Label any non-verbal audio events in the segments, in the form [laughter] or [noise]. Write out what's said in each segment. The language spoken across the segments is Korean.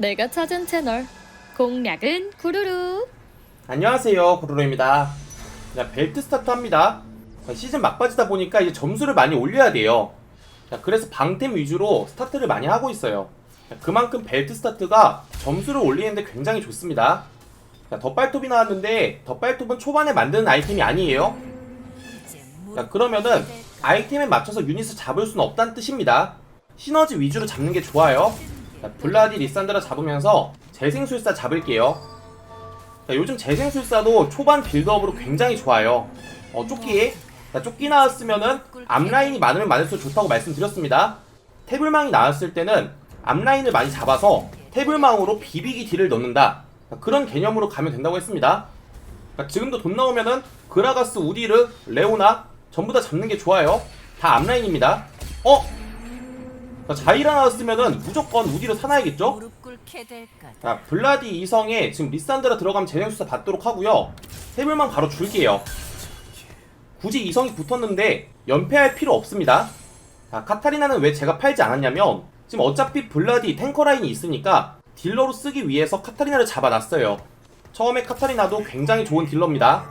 내가 찾은 채널. 공략은 구루루. 안녕하세요 구루루입니다. 자, 벨트 스타트 합니다. 자, 시즌 막바지다 보니까 이제 점수를 많이 올려야 돼요. 자, 그래서 방템 위주로 스타트를 많이 하고 있어요. 자, 그만큼 벨트 스타트가 점수를 올리는데 굉장히 좋습니다. 자, 덧발톱이 나왔는데 덧발톱은 초반에 만드는 아이템이 아니에요. 자, 그러면은 아이템에 맞춰서 유닛을 잡을 수는 없다는 뜻입니다. 시너지 위주로 잡는 게 좋아요 자, 블라디 리산드라 잡으면서 재생술사 잡을게요 자, 요즘 재생술사도 초반 빌드업으로 굉장히 좋아요. 어, 조끼. 자, 조끼 나왔으면은 앞라인이 많으면 많을수록 좋다고 말씀드렸습니다. 태블망이 나왔을 때는 앞라인을 많이 잡아서 태블망으로 비비기 딜을 넣는다. 자, 그런 개념으로 가면 된다고 했습니다. 자, 지금도 돈 나오면은 그라가스, 우디르, 레오나 전부 다 잡는 게 좋아요. 다 앞라인입니다. 어? 자, 자이라 나왔으면은 무조건 우디르 사놔야겠죠? 무릎 꿇게 될까? 자, 블라디 이성에 지금 리산드라 들어가면 재생수사 받도록 하고요. 해물만 바로 줄게요. 굳이 이성이 붙었는데 연패할 필요 없습니다. 자, 카타리나는 왜 제가 팔지 않았냐면 지금 어차피 블라디 탱커 라인이 있으니까 딜러로 쓰기 위해서 카타리나를 잡아놨어요. 처음에 카타리나도 굉장히 좋은 딜러입니다.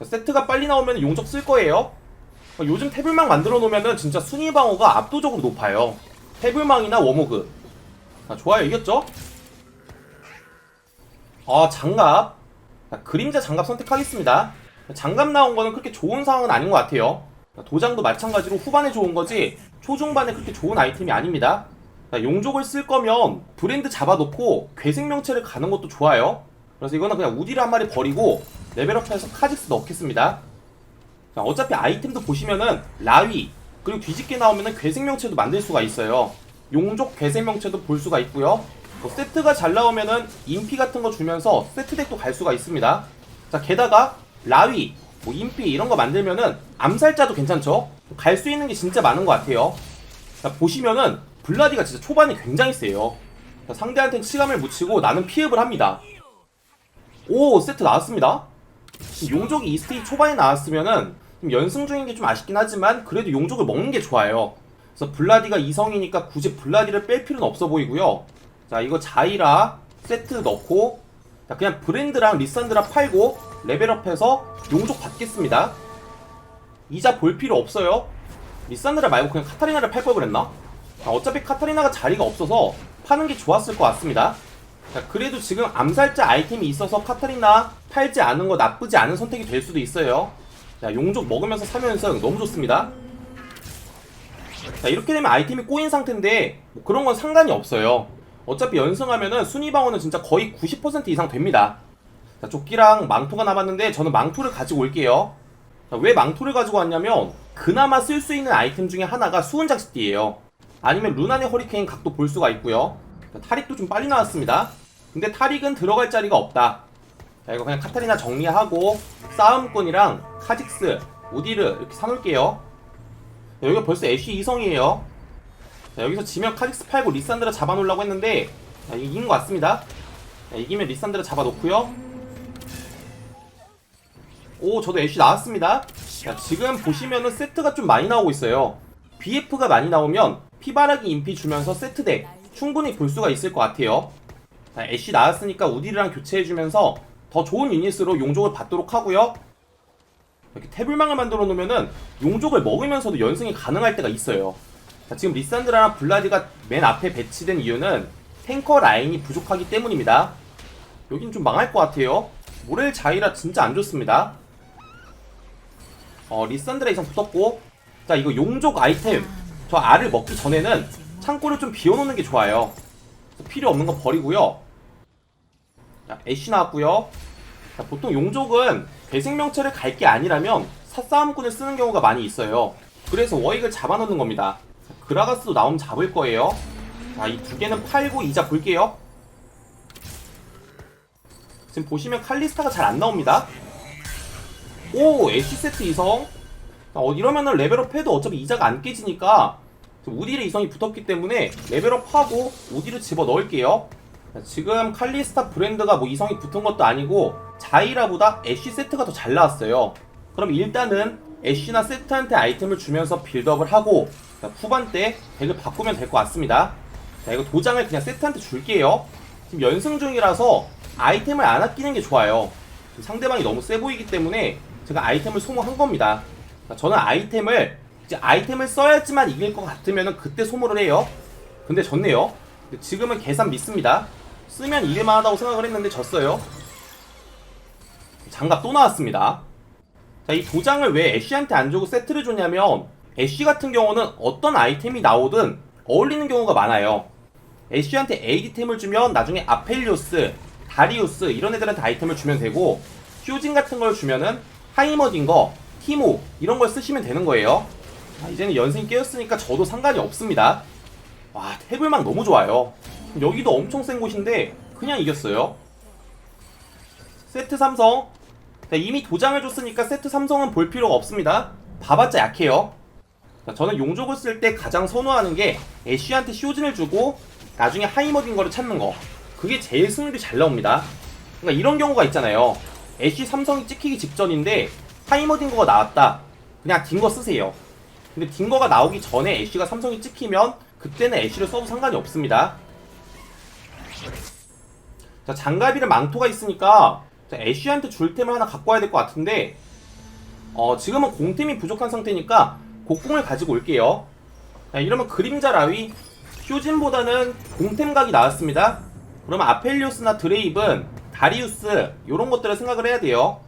자, 세트가 빨리 나오면 용적 쓸 거예요. 어, 요즘 태블망 만들어 놓으면 진짜 순위 방어가 압도적으로 높아요. 태블망이나 워모그. 자, 좋아요, 이겼죠? 아, 장갑. 자, 그림자 장갑 선택하겠습니다. 장갑 나온 거는 그렇게 좋은 상황은 아닌 것 같아요. 자, 도장도 마찬가지로 후반에 좋은 거지 초중반에 그렇게 좋은 아이템이 아닙니다. 자, 용족을 쓸 거면 브랜드 잡아놓고 괴생명체를 가는 것도 좋아요. 그래서 이거는 그냥 우디를 한 마리 버리고 레벨업해서 카직스 넣겠습니다. 자, 어차피 아이템도 보시면은 라위 그리고 뒤집게 나오면은 괴생명체도 만들 수가 있어요. 용족 괴생명체도 볼 수가 있고요. 뭐 세트가 잘 나오면은 인피 같은 거 주면서 세트 덱도 갈 수가 있습니다. 자 게다가 라위, 뭐 인피 이런 거 만들면은 암살자도 괜찮죠? 갈 수 있는 게 진짜 많은 것 같아요. 자 보시면은 블라디가 진짜 초반에 굉장히 세요. 자, 상대한테 치감을 묻히고 나는 피흡을 합니다. 오 세트 나왔습니다. 용족이 이 스테이지 초반에 나왔으면은 좀 연승 중인 게 좀 아쉽긴 하지만 그래도 용족을 먹는 게 좋아요. 그래서 블라디가 이성이니까 굳이 블라디를 뺄 필요는 없어 보이고요. 자 이거 자이라 세트 넣고 자 그냥 브랜드랑 리산드라 팔고 레벨업해서 용족 받겠습니다. 이자 볼 필요 없어요. 리산드라 말고 그냥 카타리나를 팔 걸 그랬나? 아, 어차피 카타리나가 자리가 없어서 파는 게 좋았을 것 같습니다. 자, 그래도 지금 암살자 아이템이 있어서 카타리나 팔지 않은 거 나쁘지 않은 선택이 될 수도 있어요. 자, 용족 먹으면서 사면서 너무 좋습니다. 자, 이렇게 되면 아이템이 꼬인 상태인데 뭐 그런 건 상관이 없어요. 어차피 연승하면은 순위 방어는 진짜 거의 90% 이상 됩니다. 자, 조끼랑 망토가 남았는데 저는 망토를 가지고 올게요. 자, 왜 망토를 가지고 왔냐면 그나마 쓸 수 있는 아이템 중에 하나가 수은작시띠예요. 아니면 루나의 허리케인 각도 볼 수가 있고요. 자, 타릭도 좀 빨리 나왔습니다. 근데 타릭은 들어갈 자리가 없다. 자, 이거 그냥 카타리나 정리하고 싸움꾼이랑 카직스, 우디르 이렇게 사놓을게요. 자, 여기가 벌써 애쉬 2성이에요. 자, 여기서 지면 카직스 팔고 리산드라 잡아놓으려고 했는데 자, 이긴 것 같습니다. 자, 이기면 리산드라 잡아놓고요. 오, 저도 애쉬 나왔습니다. 자, 지금 보시면은 세트가 좀 많이 나오고 있어요. BF가 많이 나오면 피바라기 인피 주면서 세트 덱 충분히 볼 수가 있을 것 같아요. 자, 애쉬 나왔으니까 우디르랑 교체해주면서 더 좋은 유닛으로 용족을 받도록 하고요. 이렇게 태블망을 만들어 놓으면은 용족을 먹으면서도 연승이 가능할 때가 있어요. 자, 지금 리산드라랑 블라디가 맨 앞에 배치된 이유는 탱커 라인이 부족하기 때문입니다. 여긴 좀 망할 것 같아요. 모렐 자이라 진짜 안 좋습니다. 어, 리산드라 이상 붙었고 자 이거 용족 아이템 저 알을 먹기 전에는 창고를 좀 비워놓는 게 좋아요. 필요 없는 거 버리고요. 자, 애쉬 나왔고요. 자, 보통 용족은 배생명체를 갈 게 아니라면 사싸움꾼을 쓰는 경우가 많이 있어요. 그래서 워익을 잡아놓는 겁니다. 자, 그라가스도 나오면 잡을 거예요. 자, 이 두 개는 팔고 이자 볼게요. 지금 보시면 칼리스타가 잘 안 나옵니다. 오, 애쉬 세트 이성. 어, 이러면은 레벨업 해도 어차피 이자가 안 깨지니까 우디르 이성이 붙었기 때문에 레벨업하고 우디르 집어 넣을게요. 자, 지금 칼리스타 브랜드가 뭐 이성이 붙은 것도 아니고 자이라보다 애쉬 세트가 더 잘 나왔어요. 그럼 일단은 애쉬나 세트한테 아이템을 주면서 빌드업을 하고 자, 후반 때 덱을 바꾸면 될 것 같습니다. 자, 이거 도장을 그냥 세트한테 줄게요. 지금 연승 중이라서 아이템을 안 아끼는 게 좋아요. 상대방이 너무 세 보이기 때문에 제가 아이템을 소모한 겁니다. 자, 저는 아이템을 이제 아이템을 써야지만 이길 것 같으면 그때 소모를 해요. 근데 졌네요. 지금은 계산 믿습니다. 쓰면 이길만 하다고 생각을 했는데 졌어요. 장갑 또 나왔습니다. 자, 이 도장을 왜 애쉬한테 안 주고 세트를 줬냐면 애쉬 같은 경우는 어떤 아이템이 나오든 어울리는 경우가 많아요. 애쉬한테 AD템을 주면 나중에 아펠리오스, 다리우스 이런 애들한테 아이템을 주면 되고 쇼진 같은 걸 주면은 하이머딘 거, 티모 이런 걸 쓰시면 되는 거예요. 아, 이제는 연승 깨었으니까 저도 상관이 없습니다. 와, 태블망 너무 좋아요. 여기도 엄청 센 곳인데 그냥 이겼어요. 세트 삼성. 자, 이미 도장을 줬으니까 세트 삼성은 볼 필요가 없습니다. 봐봤자 약해요. 자, 저는 용족을 쓸 때 가장 선호하는 게 애쉬한테 쇼진을 주고 나중에 하이머딘 거를 찾는 거. 그게 제일 승률이 잘 나옵니다. 그러니까 이런 경우가 있잖아요. 애쉬 삼성이 찍히기 직전인데 하이머딘 거가 나왔다. 그냥 딩거 쓰세요. 근데 딩거가 나오기 전에 애쉬가 삼성이 찍히면 그때는 애쉬를 써도 상관이 없습니다. 자, 장갑이랑 망토가 있으니까 자, 애쉬한테 줄 템을 하나 갖고 와야 될 것 같은데 어, 지금은 공템이 부족한 상태니까 곡궁을 가지고 올게요. 자, 이러면 그림자 라위 쇼진보다는 공템 각이 나왔습니다. 그러면 아펠리오스나 드레이븐, 다리우스 이런 것들을 생각을 해야 돼요.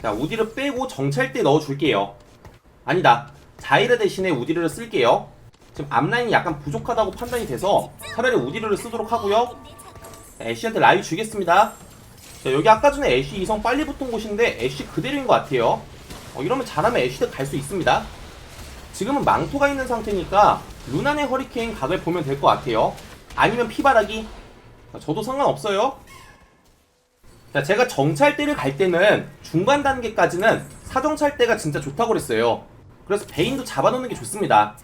자, 우디를 빼고 정찰 때 넣어줄게요. 아니다. 자이르 대신에 우디르를 쓸게요. 지금 앞라인이 약간 부족하다고 판단이 돼서 차라리 우디르를 쓰도록 하고요. 애쉬한테 라이 주겠습니다. 자, 여기 아까 전에 애쉬 이성 빨리 붙은 곳인데 애쉬 그대로인 것 같아요. 어, 이러면 잘하면 애쉬도 갈 수 있습니다. 지금은 망토가 있는 상태니까 루난의 허리케인 각을 보면 될 것 같아요. 아니면 피바라기. 자, 저도 상관없어요. 자, 제가 정찰대를 갈 때는 중간 단계까지는 사정찰대가 진짜 좋다고 그랬어요. 그래서 베인도 잡아놓는 게 좋습니다.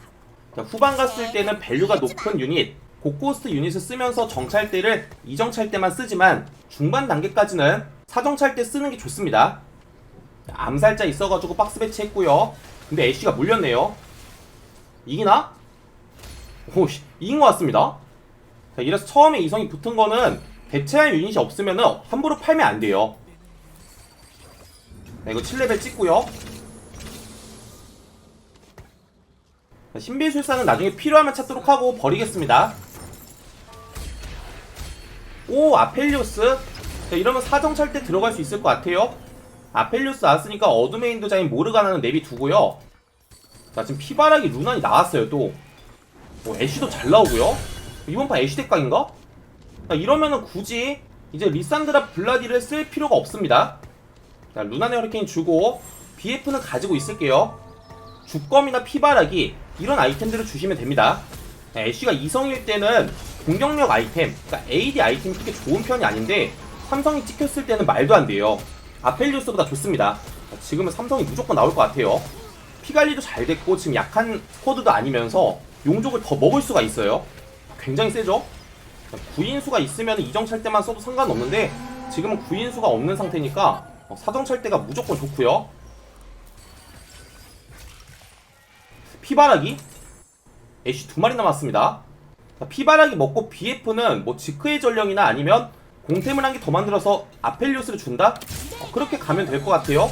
자, 후반 갔을 때는 밸류가 높은 유닛, 고코스트 유닛을 쓰면서 정찰대를 이정찰대만 쓰지만 중반 단계까지는 사정찰대 쓰는 게 좋습니다. 자, 암살자 있어가지고 박스 배치했고요. 근데 애쉬가 물렸네요. 이기나? 오씨, 이긴 것 같습니다. 자, 이래서 처음에 이성이 붙은 거는 대체할 유닛이 없으면 함부로 팔면 안 돼요. 자, 이거 7레벨 찍고요. 자, 신비술사는 나중에 필요하면 찾도록 하고 버리겠습니다. 오, 아펠리오스. 자, 이러면 사정찰 때 들어갈 수 있을 것 같아요. 아펠리오스 나왔으니까 어둠의 인도자인 모르가나는 내비 두고요. 자, 지금 피바라기 루난이 나왔어요, 또. 뭐, 애쉬도 잘 나오고요. 이번 판 애쉬 대각인가? 자, 이러면은 굳이 이제 리산드라 블라디를 쓸 필요가 없습니다. 자, 루난의 허리케인 주고 BF는 가지고 있을게요. 주검이나 피바라기 이런 아이템들을 주시면 됩니다. 자, 애쉬가 이성일 때는 공격력 아이템, 그러니까 AD 아이템이 그렇게 좋은 편이 아닌데 삼성이 찍혔을 때는 말도 안 돼요. 아펠리우스보다 좋습니다. 자, 지금은 삼성이 무조건 나올 것 같아요. 피 관리도 잘 됐고 지금 약한 스쿼드도 아니면서 용족을 더 먹을 수가 있어요. 굉장히 세죠? 구인수가 있으면 이정찰 때만 써도 상관없는데 지금은 구인수가 없는 상태니까 어, 사정찰 때가 무조건 좋고요. 피바라기 애쉬 두 마리 남았습니다. 자, 피바라기 먹고 BF는 뭐 지크의 전령이나 아니면 공템을 한 개 더 만들어서 아펠리오스를 준다? 어, 그렇게 가면 될 것 같아요.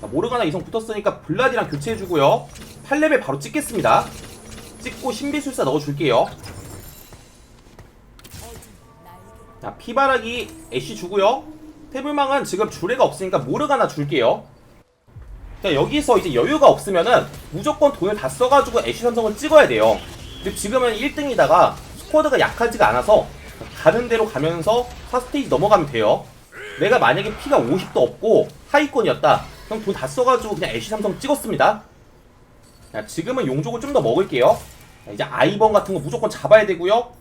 자, 모르가나 이성 붙었으니까 블라디랑 교체해주고요. 8레벨 바로 찍겠습니다. 찍고 신비술사 넣어줄게요. 자, 피바라기 애쉬 주고요. 태블망은 지금 주례가 없으니까 모르가나 줄게요. 자, 여기서 이제 여유가 없으면은 무조건 돈을 다 써가지고 애쉬 삼성을 찍어야 돼요. 지금은 1등이다가 스쿼드가 약하지가 않아서 가는 대로 가면서 4스테이지 넘어가면 돼요. 내가 만약에 피가 50도 없고 하위권이었다. 그럼 돈 다 써가지고 그냥 애쉬 삼성 찍었습니다. 자, 지금은 용족을 좀 더 먹을게요. 자, 이제 아이번 같은 거 무조건 잡아야 되고요.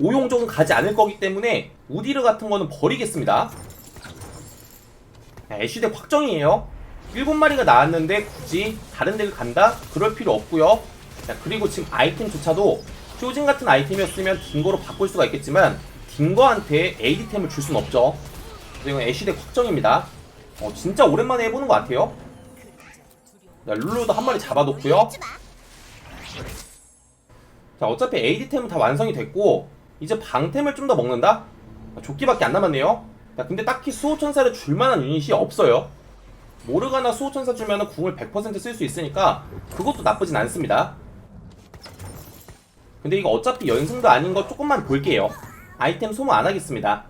오용족은 가지 않을 거기 때문에 우디르 같은 거는 버리겠습니다. 자, 애쉬 대 확정이에요. 7마리가 나왔는데 굳이 다른 데를 간다? 그럴 필요 없고요. 자, 그리고 지금 아이템조차도 쇼진 같은 아이템이었으면 딩거로 바꿀 수가 있겠지만 딩거한테 AD템을 줄 순 없죠. 그리고 애쉬대 확정입니다. 어, 진짜 오랜만에 해보는 것 같아요. 자, 룰루도 한 마리 잡아놓고요. 자, 자, 어차피 AD템은 다 완성이 됐고 이제 방템을 좀 더 먹는다? 조끼밖에 안 남았네요. 자, 근데 딱히 수호천사를 줄만한 유닛이 없어요. 모르가나 수호천사 주면은 궁을 100%쓸 수 있으니까 그것도 나쁘진 않습니다. 근데 이거 어차피 연승도 아닌 거 조금만 볼게요. 아이템 소모 안 하겠습니다.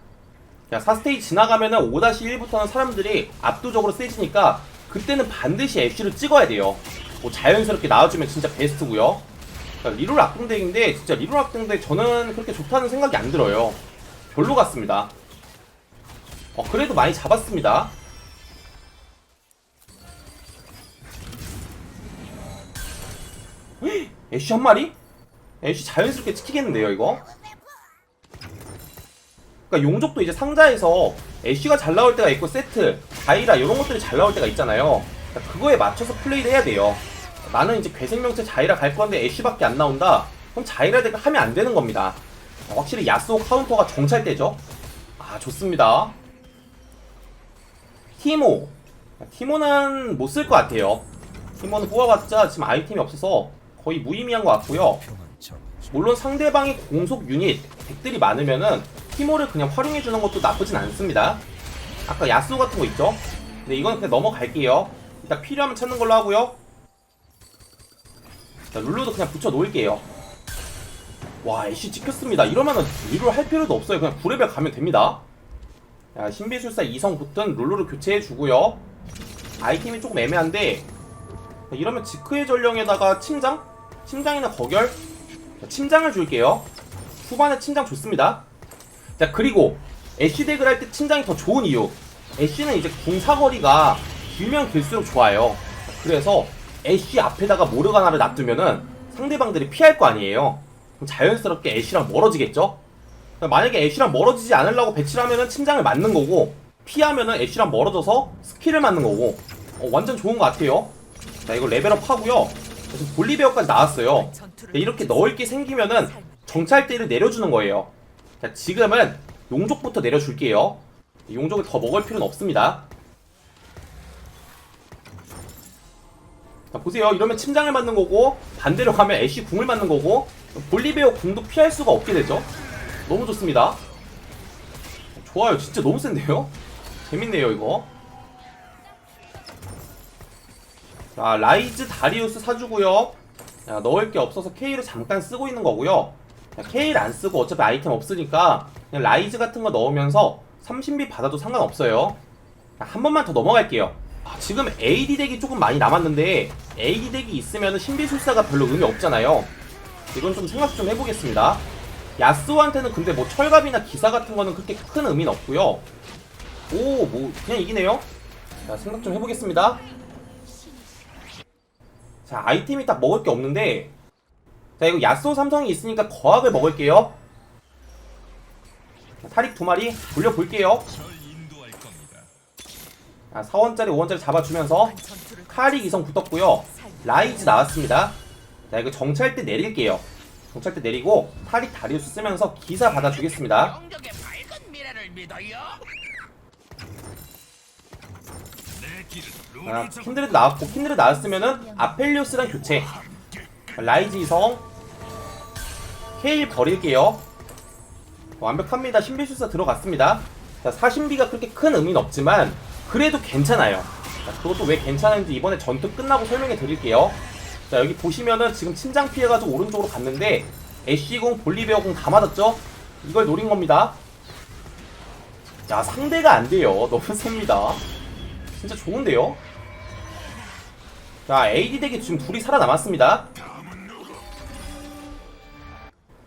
자, 4스테이 지나가면은 5-1부터는 사람들이 압도적으로 세지니까 그때는 반드시 애쉬를 찍어야 돼요. 뭐 자연스럽게 나와주면 진짜 베스트고요. 자, 리롤 악동덱인데 진짜 리롤 악동덱 저는 그렇게 좋다는 생각이 안 들어요. 별로 같습니다. 어, 그래도 많이 잡았습니다. 헉, 애쉬 한 마리? 애쉬 자연스럽게 찍히겠는데요, 이거? 그러니까 용족도 이제 상자에서 애쉬가 잘 나올 때가 있고 세트, 다이라 이런 것들이 잘 나올 때가 있잖아요. 그러니까 그거에 맞춰서 플레이를 해야 돼요. 나는 이제 괴생명체 자이라 갈 건데 애쉬밖에 안 나온다. 그럼 자이라 덱을 하면 안 되는 겁니다. 확실히 야스오 카운터가 정찰되죠. 아 좋습니다. 티모. 티모는 못 쓸 것 같아요. 티모는 뽑아봤자 지금 아이템이 없어서 거의 무의미한 것 같고요. 물론 상대방이 공속 유닛 덱들이 많으면은 티모를 그냥 활용해주는 것도 나쁘진 않습니다. 아까 야스오 같은 거 있죠? 근데 이건 그냥 넘어갈게요. 일단 필요하면 찾는 걸로 하고요. 자, 룰루도 그냥 붙여 놓을게요. 와, 애쉬 찍혔습니다. 이러면은 리롤 할 필요도 없어요. 그냥 9레벨 가면 됩니다. 자, 신비술사 2성 붙은 룰루를 교체해주고요. 아이템이 조금 애매한데 자, 이러면 지크의 전령에다가 침장? 침장이나 거결? 자, 침장을 줄게요. 후반에 침장 좋습니다. 자, 그리고 애쉬 덱을 할 때 침장이 더 좋은 이유. 애쉬는 이제 궁 사거리가 길면 길수록 좋아요. 그래서 애쉬 앞에다가 모르가나를 놔두면은 상대방들이 피할 거 아니에요. 그럼 자연스럽게 애쉬랑 멀어지겠죠? 만약에 애쉬랑 멀어지지 않으려고 배치를 하면은 침장을 맞는 거고 피하면은 애쉬랑 멀어져서 스킬을 맞는 거고 어, 완전 좋은 것 같아요. 자 이거 레벨업 하고요. 지금 볼리베어까지 나왔어요. 네, 이렇게 넣을 게 생기면은 정찰대를 내려주는 거예요. 자 지금은 용족부터 내려줄게요. 용족을 더 먹을 필요는 없습니다. 자 보세요. 이러면 침장을 맞는 거고 반대로 가면 애쉬 궁을 맞는 거고 볼리베어 궁도 피할 수가 없게 되죠. 너무 좋습니다. 좋아요. 진짜 너무 센데요? 재밌네요 이거. 자 라이즈 다리우스 사주고요. 자, 넣을 게 없어서 K를 잠깐 쓰고 있는 거고요. 자, K를 안 쓰고 어차피 아이템 없으니까 그냥 라이즈 같은 거 넣으면서 30비 받아도 상관없어요. 자, 한 번만 더 넘어갈게요. 아, 지금 AD 덱이 조금 많이 남았는데 AD 덱이 있으면 신비술사가 별로 의미 없잖아요. 이건 좀 생각 좀 해보겠습니다. 야스오한테는 근데 뭐 철갑이나 기사 같은 거는 그렇게 큰 의미는 없고요. 오, 뭐 그냥 이기네요. 자, 생각 좀 해보겠습니다. 자, 아이템이 딱 먹을 게 없는데 자, 이거 야스오 삼성이 있으니까 거학을 먹을게요. 자, 타릭 두 마리 돌려볼게요. 자, 4원짜리, 5원짜리 잡아주면서 카릭 이성 붙었고요. 라이즈 나왔습니다. 자, 이거 정찰 때 내릴게요. 정찰 때 내리고 타릭 다리우스 쓰면서 기사 받아주겠습니다. 자, 킨드레드 나왔고 킨드레드 나왔으면은 아펠리오스랑 교체. 라이즈 이성 케일 버릴게요. 완벽합니다. 신비술사 들어갔습니다. 자, 사신비가 그렇게 큰 의미는 없지만 그래도 괜찮아요. 자, 그것도 왜 괜찮은지 이번에 전투 끝나고 설명해 드릴게요. 자, 여기 보시면은 지금 침장 피해가지고 오른쪽으로 갔는데 애쉬공, 볼리베어공 다 맞았죠? 이걸 노린 겁니다. 야, 상대가 안 돼요. 너무 셉니다. 진짜 좋은데요? 자, AD 덱이 지금 둘이 살아남았습니다.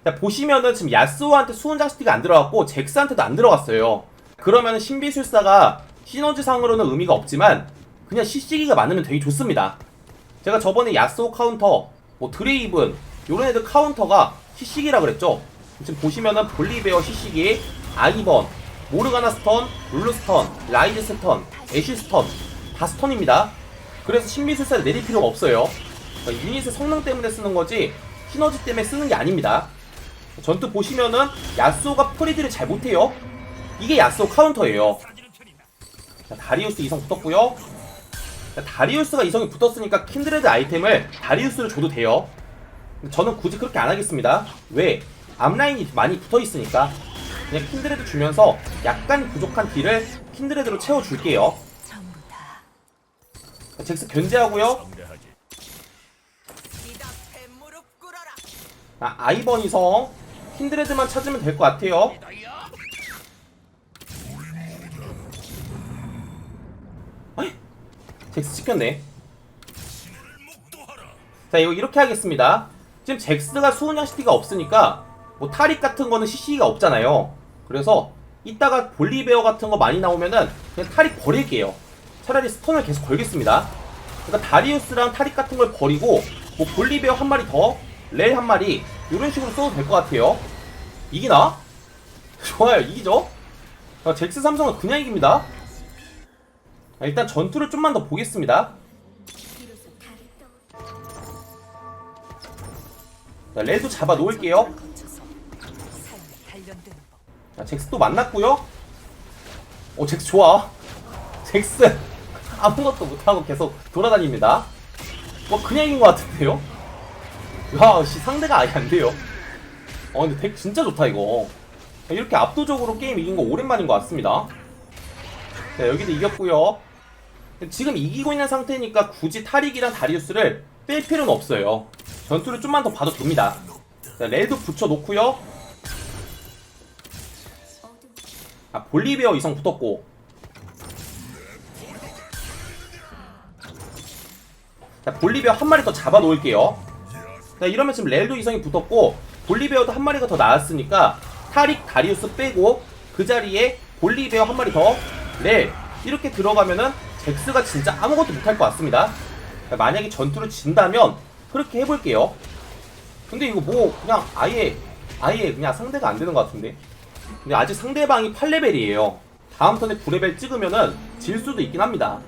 자, 보시면은 지금 야스오한테 수은 장식티가 안 들어갔고 잭스한테도 안 들어갔어요. 그러면 신비술사가 시너지상으로는 의미가 없지만 그냥 CC기가 많으면 되게 좋습니다. 제가 저번에 야스오 카운터, 뭐 드레이븐 요런 애들 카운터가 CC기라 그랬죠. 지금 보시면은 볼리베어 CC기, 아이번, 모르가나 스턴, 룰루 스턴, 라이즈 스턴, 애쉬 스턴 다 스턴입니다. 그래서 신비술사를 내릴 필요가 없어요. 그러니까 유닛의 성능 때문에 쓰는 거지 시너지 때문에 쓰는 게 아닙니다. 전투 보시면은 야스오가 프리드를 잘 못해요. 이게 야스오 카운터예요. 자, 다리우스 이성 붙었고요. 자, 다리우스가 이성이 붙었으니까 킨드레드 아이템을 다리우스를 줘도 돼요. 저는 굳이 그렇게 안 하겠습니다. 왜? 앞라인이 많이 붙어 있으니까 그냥 킨드레드 주면서 약간 부족한 딜을 킨드레드로 채워줄게요. 잭스 견제하고요. 아, 아이버니성 킨드레드만 찾으면 될 것 같아요. 어이? 잭스 찍혔네. 자 이거 이렇게 하겠습니다. 지금 잭스가 수은양 시티가 없으니까 뭐 타릭 같은 거는 CC가 없잖아요. 그래서 이따가 볼리베어 같은 거 많이 나오면은 그냥 타릭 버릴게요. 차라리 스톤을 계속 걸겠습니다. 그러니까 다리우스랑 타릭 같은 걸 버리고 뭐 볼리베어 한 마리 더, 렐 한 마리 이런 식으로 써도 될 것 같아요. 이기나? [laughs] 좋아요, 이기죠? 자, 잭스 삼성은 그냥 이깁니다. 아, 일단 전투를 좀만 더 보겠습니다. 자, 렐도 잡아 놓을게요. 거쳐서 삶이 단련되는 법. 자, 잭스 또 만났고요. 오, 잭스 좋아. 잭스 [laughs] 아무것도 못하고 계속 돌아다닙니다. 뭐 그냥 이긴 것 같은데요? 야, 씨 상대가 아예 안 돼요. 어, 근데 덱 진짜 좋다 이거. 이렇게 압도적으로 게임 이긴 거 오랜만인 것 같습니다. 자, 여기도 이겼고요. 지금 이기고 있는 상태니까 굳이 타릭이랑 다리우스를 뺄 필요는 없어요. 전투를 좀만 더 봐도 됩니다. 자, 레드 붙여놓고요. 아 볼리베어 이성 붙었고. 자 볼리베어 한 마리 더 잡아 놓을게요. 자 이러면 지금 렐도 이성이 붙었고 볼리베어도 한 마리가 더 나왔으니까 타릭 다리우스 빼고 그 자리에 볼리베어 한 마리 더 렐. 이렇게 들어가면은 잭스가 진짜 아무것도 못할 것 같습니다. 자, 만약에 전투를 진다면 그렇게 해볼게요. 근데 이거 뭐 그냥 아예 아예 그냥 상대가 안 되는 것 같은데 근데 아직 상대방이 8레벨이에요. 다음 턴에 9레벨 찍으면은 질 수도 있긴 합니다.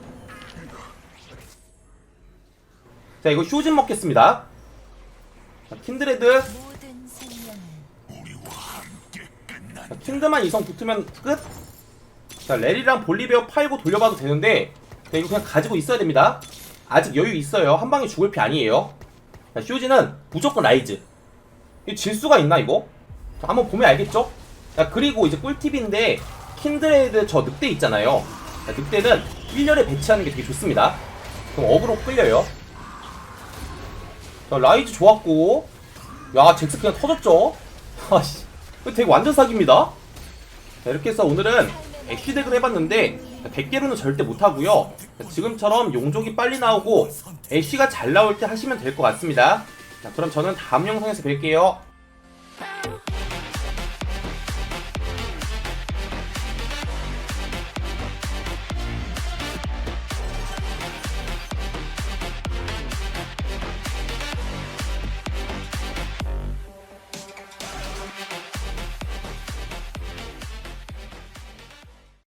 자, 이거 쇼진 먹겠습니다. 자, 킨드레드. 자, 킨드만 이성 붙으면 끝. 자, 레리랑 볼리베어 팔고 돌려봐도 되는데, 자, 이거 그냥 가지고 있어야 됩니다. 아직 여유 있어요. 한 방에 죽을 피 아니에요. 자, 쇼진은 무조건 라이즈. 이질 수가 있나, 이거? 자, 한번 보면 알겠죠? 자, 그리고 이제 꿀팁인데, 킨드레드 저 늑대 있잖아요. 자, 늑대는 1년에 배치하는 게 되게 좋습니다. 그럼 어그로 끌려요. 자, 라이즈 좋았고, 야, 잭스 그냥 터졌죠? [laughs] 아씨, 되게 완전 사기입니다. 자, 이렇게 해서 오늘은 애쉬 덱을 해봤는데 100개로는 절대 못하고요 지금처럼 용족이 빨리 나오고 애쉬가 잘 나올 때 하시면 될 것 같습니다 자 그럼 저는 다음 영상에서 뵐게요